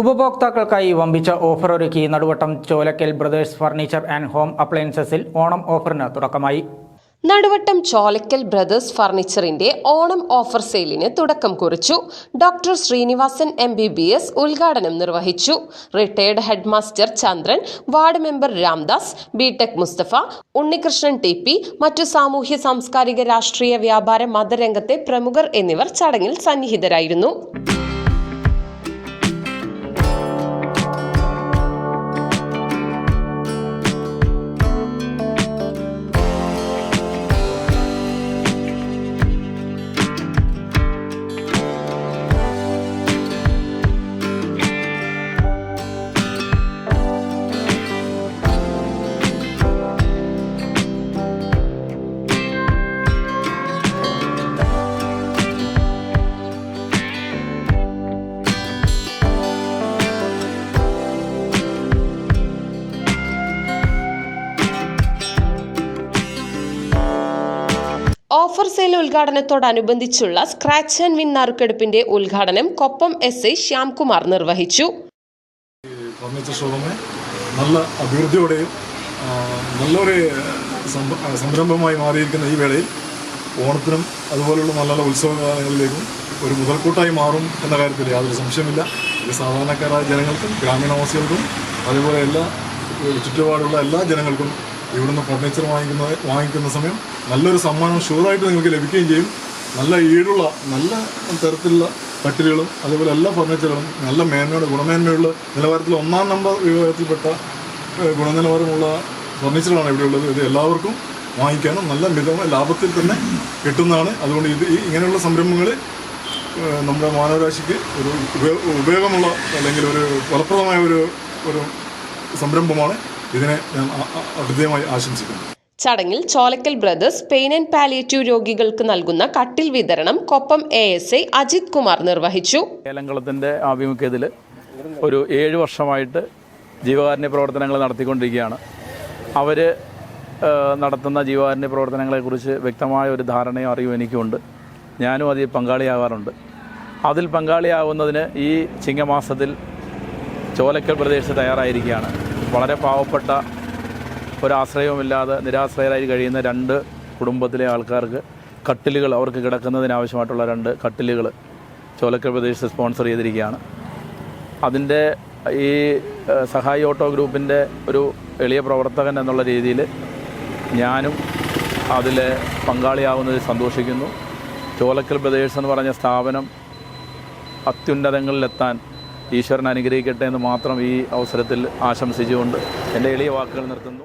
ഉപഭോക്താക്കൾക്കായി വമ്പിച്ച ഓഫർ ഒരുക്കി Naduvattam Cholakkal brothers furniture and home അപ്ലയൻസസിൽ Onam ഓഫറിന് തുടക്കമായി. നടുവട്ടം ചോലക്കൽ ബ്രദേഴ്സ് ഫർണിച്ചറിന്റെ ഓണം ഓഫർ സെയിലിന് തുടക്കം കുറിച്ചു. Doctor Srinivasan M B B S ഉദ്ഘാടനം നിർവഹിച്ചു. Retired headmaster Chandran ward member Ramdas B tech Mustafa Unnikrishnan T P മറ്റു സാമൂഹ്യ സാംസ്കാരിക രാഷ്ട്രീയ വ്യാപാര മതരംഗത്തെ പ്രമുഖർ എന്നിവർ ചടങ്ങിൽ സന്നിഹിതരായിരുന്നു. ഓഫർ സെയിൽ ഉദ്ഘാടനത്തോടനുബന്ധിച്ചുള്ള സ്ക്രാച്ച് ആൻഡ് വിൻ നറുക്കെടുപ്പിന്റെ ഉദ്ഘാടനം കൊപ്പം എസ് ഐ ശ്യാംകുമാർ നിർവഹിച്ചു. നല്ല അഭിവൃദ്ധിയോടെയും നല്ലൊരു സംരംഭമായി മാറിയിരിക്കുന്ന ഈ വേളയിൽ ഓണത്തിനും അതുപോലുള്ള നല്ല നല്ല ഉത്സവകാലങ്ങളിലേക്കും ഒരു മുതൽക്കൂട്ടായി മാറും എന്ന കാര്യത്തിൽ യാതൊരു സംശയമില്ല ഇത് സാധാരണക്കാരായ ജനങ്ങൾക്കും ഗ്രാമീണവാസികൾക്കും അതുപോലെ എല്ലാ ചുറ്റുപാടുള്ള എല്ലാ ജനങ്ങൾക്കും ഇവിടുന്ന് ഫർണിച്ചർ വാങ്ങിക്കുന്ന വാങ്ങിക്കുന്ന സമയം നല്ലൊരു സമ്മാനം ഷുവറായിട്ട് നിങ്ങൾക്ക് ലഭിക്കുകയും ചെയ്യും. നല്ല ഈടുള്ള നല്ല തരത്തിലുള്ള കട്ടിലുകളും അതുപോലെ എല്ലാ ഫർണിച്ചറുകളും നല്ല മേന്മയുടെ ഗുണമേന്മയുള്ള നിലവാരത്തിൽ ഒന്നാം നമ്പർ വിഭാഗത്തിൽപ്പെട്ട ഗുണനിലവാരമുള്ള ഫർണിച്ചറാണ് ഇവിടെ ഉള്ളത് ഇത് എല്ലാവർക്കും വാങ്ങിക്കാനും നല്ല മിതമായ ലാഭത്തിൽ തന്നെ കിട്ടുന്നതാണ്. അതുകൊണ്ട് ഇത് ഈ ഇങ്ങനെയുള്ള സംരംഭങ്ങൾ നമ്മുടെ മാനവരാശിക്ക് ഒരു ഉപയോ- ഉപയോഗമുള്ള അല്ലെങ്കിൽ ഒരു ഫലപ്രദമായ ഒരു ഒരു സംരംഭമാണ്. ഇതിനെ ഞാൻ ആശംസിക്കുന്നത് ഹൃദയമായി ആശംസിക്കുന്നു. ചടങ്ങിൽ Cholakkal brothers pain and palliative രോഗികൾക്ക് നൽകുന്ന കട്ടിൽ വിതരണം Koppam A S I Ajith Kumar നിർവഹിച്ചു. ഏലംകുളത്തിന്റെ ആഭിമുഖ്യത്തിൽ ഒരു ഏഴ് വർഷമായിട്ട് ജീവകാരുണ്യ പ്രവർത്തനങ്ങൾ നടത്തിക്കൊണ്ടിരിക്കുകയാണ്. അവർ നടത്തുന്ന ജീവകാരുണ്യ പ്രവർത്തനങ്ങളെക്കുറിച്ച് വ്യക്തമായ ഒരു ധാരണയും അറിവും എനിക്കുണ്ട്. ഞാനും അതിൽ പങ്കാളിയാകാറുണ്ട്. അതിൽ പങ്കാളിയാവുന്നതിന് ഈ ചിങ്ങമാസത്തിൽ ചോലക്കൽ പ്രദേശത്ത് തയ്യാറായിരിക്കുകയാണ്. വളരെ പാവപ്പെട്ട ഒരാശ്രയവുമില്ലാതെ നിരാശ്രയരായി കഴിയുന്ന രണ്ട് കുടുംബത്തിലെ ആൾക്കാർക്ക് കട്ടിലുകൾ അവർക്ക് കിടക്കുന്നതിനാവശ്യമായിട്ടുള്ള രണ്ട് കട്ടിലുകൾ ചോലക്കൽ പ്രദേശത്ത് സ്പോൺസർ ചെയ്തിരിക്കുകയാണ്. അതിന്റെ ഈ സഹായി ഓട്ടോ ഗ്രൂപ്പിന്റെ ഒരു എളിയ പ്രവർത്തകൻ എന്നുള്ള രീതിയിൽ ഞാനും അതിൽ പങ്കാളിയാവുന്നതിൽ സന്തോഷിക്കുന്നു. ചോലക്കൽ ബ്രദേഴ്സ് എന്ന് പറഞ്ഞ സ്ഥാപനം അത്യുന്നതങ്ങളിലെത്താൻ ഈശ്വരൻ അനുഗ്രഹിക്കട്ടെ എന്ന് മാത്രം ഈ അവസരത്തിൽ ആശംസിച്ചുകൊണ്ട് എന്റെ എളിയ വാക്കുകൾ നിർത്തുന്നു.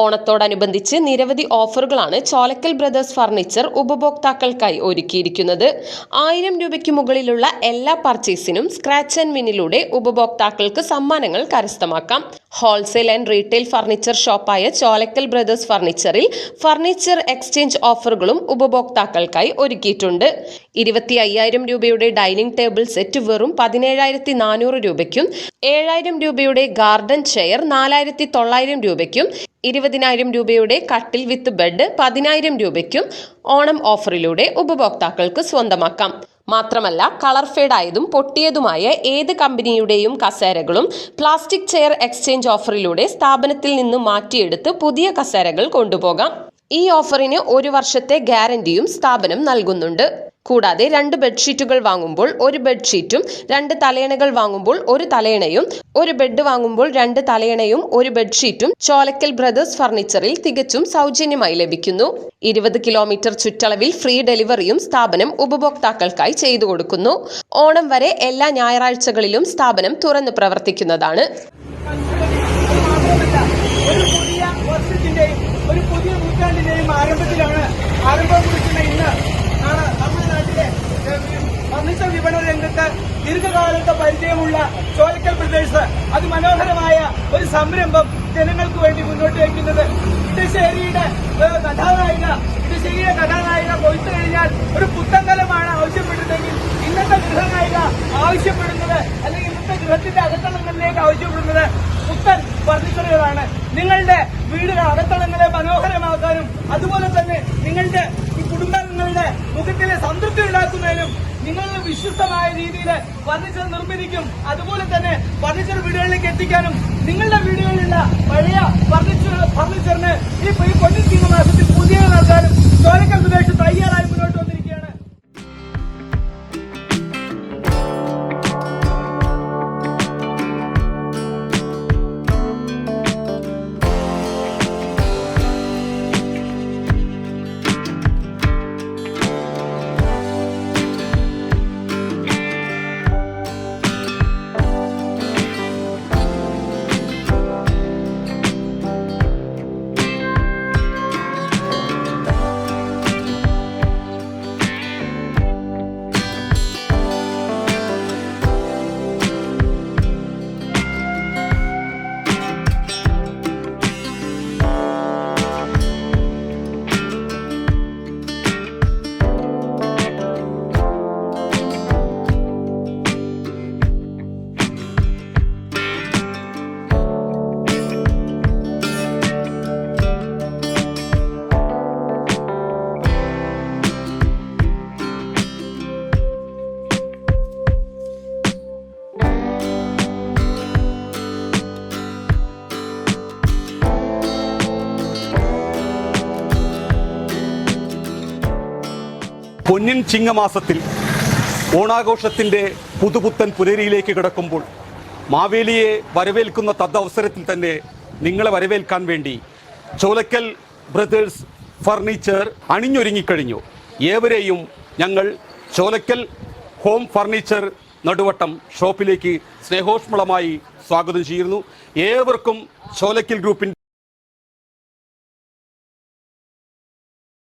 ഓണത്തോടനുബന്ധിച്ച് നിരവധി ഓഫറുകളാണ് ചോലക്കൽ ബ്രദേഴ്സ് ഫർണിച്ചർ ഉപഭോക്താക്കൾക്കായി ഒരുക്കിയിരിക്കുന്നത്. ആയിരം രൂപയ്ക്ക് മുകളിലുള്ള എല്ലാ പർച്ചേസിനും സ്ക്രാച്ച് ആൻഡ് വിന്നിലൂടെ ഉപഭോക്താക്കൾക്ക് സമ്മാനങ്ങൾ കരസ്ഥമാക്കാം. ഹോൾസെയിൽ ആൻഡ് റീറ്റെയിൽ ഫർണിച്ചർ ഷോപ്പായ ചോലക്കൽ ബ്രദേഴ്സ് ഫർണിച്ചറിൽ ഫർണിച്ചർ എക്സ്ചേഞ്ച് ഓഫറുകളും ഉപഭോക്താക്കൾക്കായി ഒരുക്കിയിട്ടുണ്ട്. ഇരുപത്തി അയ്യായിരം രൂപയുടെ ഡൈനിങ് ടേബിൾ സെറ്റ് വെറും പതിനേഴായിരത്തി നാനൂറ് രൂപയ്ക്കും ഏഴായിരം രൂപയുടെ ഗാർഡൻ ചെയർ നാലായിരത്തി തൊള്ളായിരം രൂപയ്ക്കും ഇരുപതിനായിരം രൂപയുടെ കട്ടിൽ വിത്ത് ബെഡ് പതിനായിരം രൂപയ്ക്കും ഓണം ഓഫറിലൂടെ ഉപഭോക്താക്കൾക്ക് സ്വന്തമാക്കാം. മാത്രമല്ല കളർ ഫേഡ് ആയതും പൊട്ടിയതുമായ ഏത് കമ്പനിയുടെയും കസേരകളും പ്ലാസ്റ്റിക് ചെയർ എക്സ്ചേഞ്ച് ഓഫറിലൂടെ സ്ഥാപനത്തിൽ നിന്ന് മാറ്റിയെടുത്ത് പുതിയ കസേരകൾ കൊണ്ടുപോകാം. ഈ ഓഫറിന് ഒരു വർഷത്തെ ഗ്യാരണ്ടിയും സ്ഥാപനം നൽകുന്നുണ്ട്. കൂടാതെ രണ്ട് ബെഡ്ഷീറ്റുകൾ വാങ്ങുമ്പോൾ ഒരു ബെഡ്ഷീറ്റും രണ്ട് തലയണകൾ വാങ്ങുമ്പോൾ ഒരു തലയണയും ഒരു ബെഡ് വാങ്ങുമ്പോൾ രണ്ട് തലയണയും ഒരു ബെഡ്ഷീറ്റും ചോലക്കൽ ബ്രദേഴ്സ് ഫർണിച്ചറിൽ തികച്ചും സൗജന്യമായി ലഭിക്കുന്നു. ഇരുപത് കിലോമീറ്റർ ചുറ്റളവിൽ ഫ്രീ ഡെലിവറിയും സ്ഥാപനം ഉപഭോക്താക്കൾക്കായി ചെയ്തു കൊടുക്കുന്നു. ഓണം വരെ എല്ലാ ഞായറാഴ്ചകളിലും സ്ഥാപനം തുറന്നു പ്രവർത്തിക്കുന്നതാണ്. ദീർഘകാലത്തെ പരിചയമുള്ള ചോലക്കൽ ബ്രദേഴ്സ് അതിമനോഹരമായ ഒരു സംരംഭം ജനങ്ങൾക്ക് വേണ്ടി മുന്നോട്ട് വയ്ക്കുന്നത്. ഇടശ്ശേരിയുടെ കഥാനായിക ഇടശ്ശേരിയുടെ കഥാനായിക കൊയ്ത്തു കഴിഞ്ഞാൽ ഒരു പുത്തങ്കലമാണ് ആവശ്യപ്പെടുന്നതെങ്കിൽ ഇന്നത്തെ ഗൃഹനായിക ആവശ്യപ്പെടുന്നത് അല്ലെങ്കിൽ ഇന്നത്തെ ഗൃഹത്തിന്റെ അകത്തളങ്ങളിലേക്ക് ആവശ്യപ്പെടുന്നത് പുത്തൻ ഫർണിച്ചറുകളാണ് നിങ്ങളുടെ വീടുകൾ അകത്തളങ്ങളെ മനോഹരമാക്കാനും അതുപോലെ തന്നെ നിങ്ങളുടെ കുടുംബങ്ങളുടെ മുഖത്തിലെ സംതൃപ്തി ഉണ്ടാക്കുന്നതിനും നിങ്ങളുടെ വിശ്വസ്തമായ രീതിയിൽ ഫർണിച്ചർ നിർമ്മിക്കും. അതുപോലെ തന്നെ ഫർണിച്ചർ വീടുകളിലേക്ക് എത്തിക്കാനും നിങ്ങളുടെ വീടുകളിലുള്ള പഴയ ഫർണിച്ചർ ഫർണിച്ചറിന് ഈ ഈ പൊന്നിൻ ചിങ്ങ മാസത്തിൽ പുതിയ നൽകാനും ചോലക്കൽ തയ്യാറായി മുന്നോട്ട് പൊന്നിൻ ചിങ്ങമാസത്തിൽ ഓണാഘോഷത്തിന്റെ പുതുപുത്തൻ പുലരിയിലേക്ക് കിടക്കുമ്പോൾ മാവേലിയെ വരവേൽക്കുന്ന തദ്വസരത്തിൽ തന്നെ നിങ്ങളെ വരവേൽക്കാൻ വേണ്ടി ചോലക്കൽ ബ്രദേഴ്സ് ഫർണിച്ചർ അണിഞ്ഞൊരുങ്ങിക്കഴിഞ്ഞു. ഏവരെയും ഞങ്ങൾ ചോലക്കൽ ഹോം ഫർണിച്ചർ നടുവട്ടം ഷോപ്പിലേക്ക് സ്നേഹോഷ്മളമായി സ്വാഗതം ചെയ്യുന്നു. ഏവർക്കും ചോലക്കൽ ഗ്രൂപ്പിന്റെ